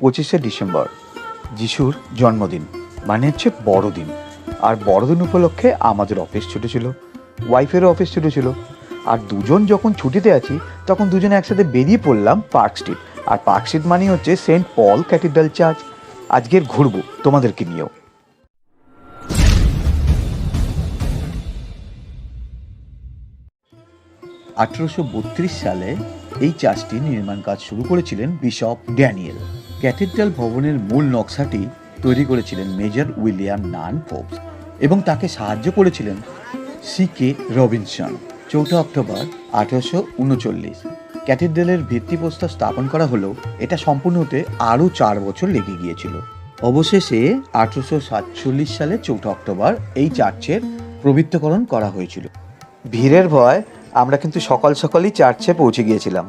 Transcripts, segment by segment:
পঁচিশে ডিসেম্বর, যিশুর জন্মদিন মানে হচ্ছে বড়দিন। আর বড়দিন উপলক্ষে আমাদের অফিস ছুটি ছিল, ওয়াইফেরও অফিস ছুটি ছিল। আর দুজন যখন ছুটিতে আছি, তখন দুজনে একসাথে বেরিয়ে পড়লাম পার্ক স্ট্রিট। আর পার্ক স্ট্রিট মানে হচ্ছে সেন্ট পল ক্যাথিড্রাল চার্চ। আজকের ঘুরবো তোমাদেরকে নিয়েও। আঠেরোশো বত্রিশ সালে এই চার্চটি নির্মাণ কাজ শুরু করেছিলেন বিশপ ড্যানিয়েল। ক্যাথিড্রাল ভবনের মূল নকশাটি তৈরি করেছিলেন মেজর উইলিয়াম নান ফোবস এবং তাকে সাহায্য করেছিলেন সি কে রবিনসন। চৌঠা অক্টোবর আঠেরোশো উনচল্লিশ। ক্যাথিড্রালের ভিত্তিপ্রস্তর স্থাপন করা হলেও এটা সম্পূর্ণ হতে আরও চার বছর লেগে গিয়েছিল। অবশেষে আঠেরোশো সাতচল্লিশ সালে চৌঠা অক্টোবর এই চার্চের প্রবৃত্তকরণ করা হয়েছিল। ভিড়ের ভয়, আমরা কিন্তু সকাল সকালই চার্চে পৌঁছে গিয়েছিলাম।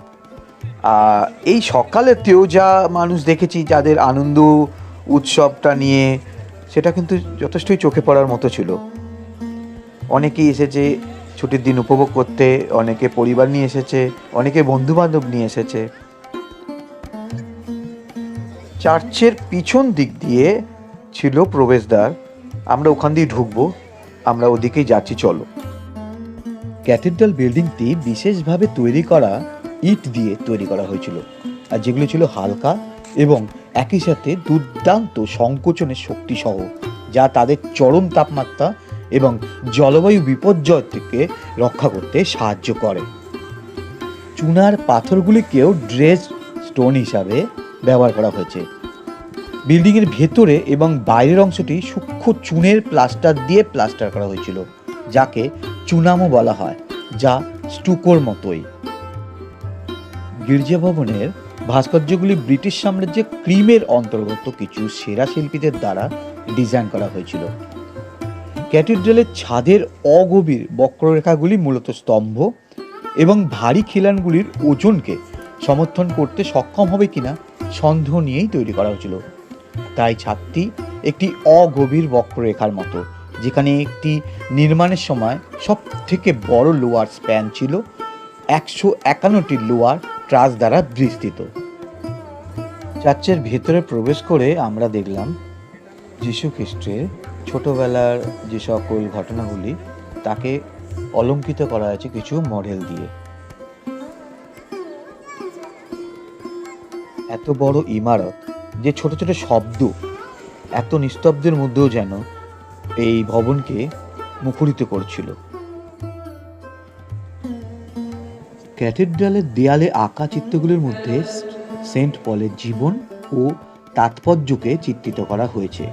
এই সকালেতেও যা মানুষ দেখেছি, যাদের আনন্দ উৎসবটা নিয়ে, সেটা কিন্তু যথেষ্টই চোখে পড়ার মতো ছিল। অনেকেই এসেছে ছুটির দিন উপভোগ করতে, অনেকে পরিবার নিয়ে এসেছে, অনেকে বন্ধু বান্ধব নিয়ে এসেছে। চার্চের পিছন দিক দিয়ে ছিল প্রবেশদ্বার। আমরা ওখান দিয়ে ঢুকবো, আমরা ওদিকেই যাচ্ছি, চলো। ক্যাথিড্রাল বিল্ডিংটি বিশেষভাবে তৈরি করা ইট দিয়ে তৈরি করা হয়েছিল, আর যেগুলো ছিল হালকা এবং একই সাথে দুর্দান্ত সংকোচনের শক্তি সহ যা তাদের চরম তাপমাত্রা এবং জলবায়ু বিপর্যয় থেকে রক্ষা করতে সাহায্য করে। চুনার পাথরগুলিকেও ড্রেস স্টোন হিসাবে ব্যবহার করা হয়েছে। বিল্ডিংয়ের ভেতরে এবং বাইরের অংশটি সূক্ষ্ম চুনের প্লাস্টার দিয়ে প্লাস্টার করা হয়েছিল, যাকে চুনামো বলা হয়, যা স্টুকোর মতোই। গির্জা ভবনের ভাস্কর্যগুলি ব্রিটিশ সাম্রাজ্যে ক্রিমের অন্তর্গত কিছু সেরা শিল্পীদের দ্বারা ডিজাইন করা হয়েছিল। ক্যাথিড্রালের ছাদের অগভীর বক্ররেখাগুলি মূলত স্তম্ভ এবং ভারী খিলানগুলির ওজনকে সমর্থন করতে সক্ষম হবে কিনা সন্দেহ নিয়েই তৈরি করা হয়েছিল। তাই ছাদটি একটি অগভীর বক্ররেখার মতো, যেখানে একটি নির্মাণের সময় সব থেকে বড় লোয়ার স্প্যান ছিল, একশো একান্নটি লোয়ার ট্রাস দ্বারা বিস্তৃত। চার্চের ভেতরে প্রবেশ করে আমরা দেখলাম যীশু খ্রিস্টের ছোটবেলার যে সকল ঘটনাগুলি, তাকে অলঙ্কিত করা হয়েছে কিছু মডেল দিয়ে। এত বড় ইমারত যে ছোট ছোট শব্দ, এত নিস্তব্ধের মধ্যেও যেন এই ভবনকে মুখরিত করছিল। ক্যাথিড্রালের দেয়ালে আঁকা চিত্রগুলির মধ্যে সেন্ট পলের জীবন ও তাৎপর্যকে চিত্রিত করা হয়েছে।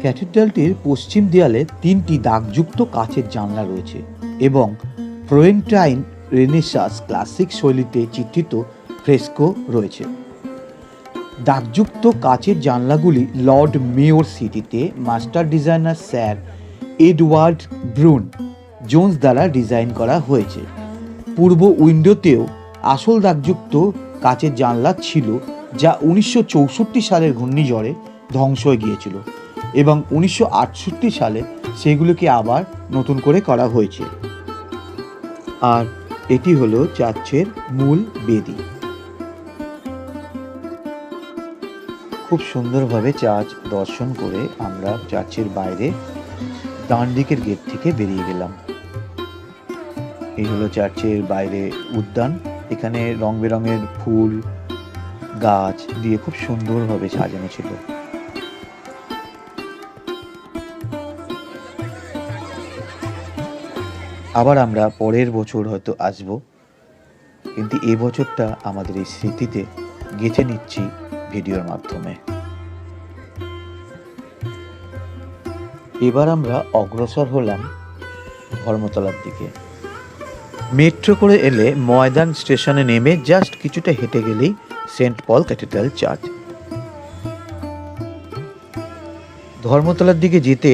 ক্যাথিড্রালটির পশ্চিম দেয়ালে তিনটি দাগযুক্ত কাচের জানলা রয়েছে এবং ফ্লোরেন্টাইন রেনেসাস ক্লাসিক শৈলীতে চিত্রিত ফ্রেস্কো রয়েছে। দাগযুক্ত কাচের জানলাগুলি লর্ড মেয়র সিটিতে master designer sir Edward Burne Jones দ্বারা ডিজাইন করা হয়েছে। পূর্ব উইন্ডোতেও আসল দাগযুক্ত কাচের জানলা ছিল, যা উনিশশো চৌষট্টি সালের ঘূর্ণিঝড়ে ধ্বংস হয়ে গিয়েছিল এবং উনিশশো আটষট্টি সালে সেগুলোকে আবার নতুন করে করা হয়েছে। আর এটি হলো চার্চের মূল বেদি। খুব সুন্দরভাবে চার্চ দর্শন করে আমরা চার্চের বাইরে ডান দিকের গেট থেকে বেরিয়ে গেলাম। এই হলো চার্চের বাইরে উদ্যান। এখানে রং বেরঙের ফুল, গাছ দিয়ে খুব সুন্দরভাবে সাজানো ছিল। আবার আমরা পরের বছর হয়তো আসব, কিন্তু এ বছরটা আমাদের এই স্মৃতিতে গেঁথে নিচ্ছি ভিডিওর মাধ্যমে। এবার আমরা অগ্রসর হলাম ধর্মতলার দিকে। মেট্রো করে এলে ময়দান স্টেশনে নেমে জাস্ট কিছুটা হেঁটে গেলেই সেন্ট পল ক্যাথিড্রাল চার্চ। ধর্মতলার দিকে যেতে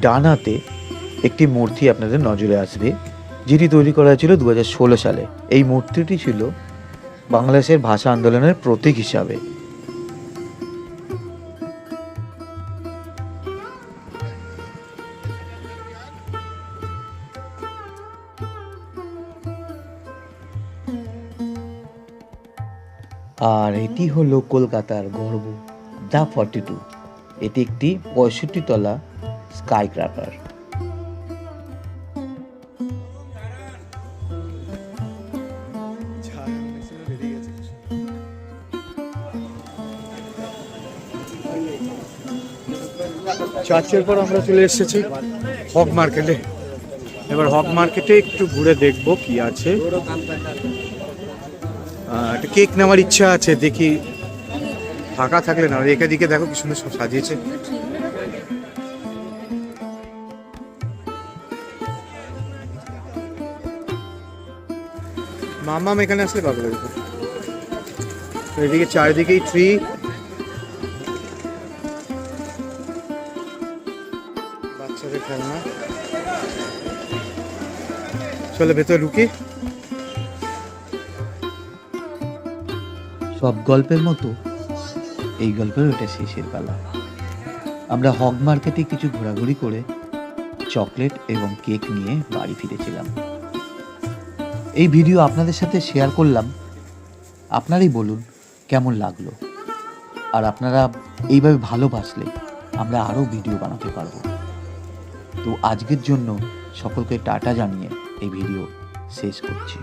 ডান হাতে একটি মূর্তি আপনাদের নজরে আসবে, যেটি তৈরি করা হয়েছিল দু হাজার ষোলো সালে। এই মূর্তিটি ছিল বাংলাদেশের ভাষা আন্দোলনের প্রতীক হিসাবে। আর এটি হলো কলকাতার গর্ব, দ্য ফর্টি টু। এটি একটি পঁয়ষট্টি তলা স্কাই ক্র্যাপার চার্চের পর আমরা চলে এসেছি হক মার্কেটে। এবার হক মার্কেটে একটু ঘুরে দেখব কি আছে। একটা কেক নেওয়ার ইচ্ছা আছে, দেখি। ফাঁকা থাকলে না, একে দিকে দেখো কি সুন্দর সব সাজিয়েছে। মামাম এখানে আসলে পাবে দেখো এদিকে চারিদিকেই ট্রি বাচ্চাদের খেলনা। চলে ভেতরে ঢুকি। সব গল্পের মতো এই গল্পের ওটা শেষের পালা। আমরা হগ মার্কেটে কিছু ঘোরাঘুরি করে চকলেট এবং কেক নিয়ে বাড়ি ফিরেছিলাম। এই ভিডিও আপনাদের সাথে শেয়ার করলাম। আপনারাই বলুন, কেমন লাগল? আর আপনারা এইভাবে ভালোবাসলে আমরা আরও ভিডিও বানাতে পারব। তো আজকের জন্য সকলকে টাটা জানিয়ে এই ভিডিও শেষ করছি।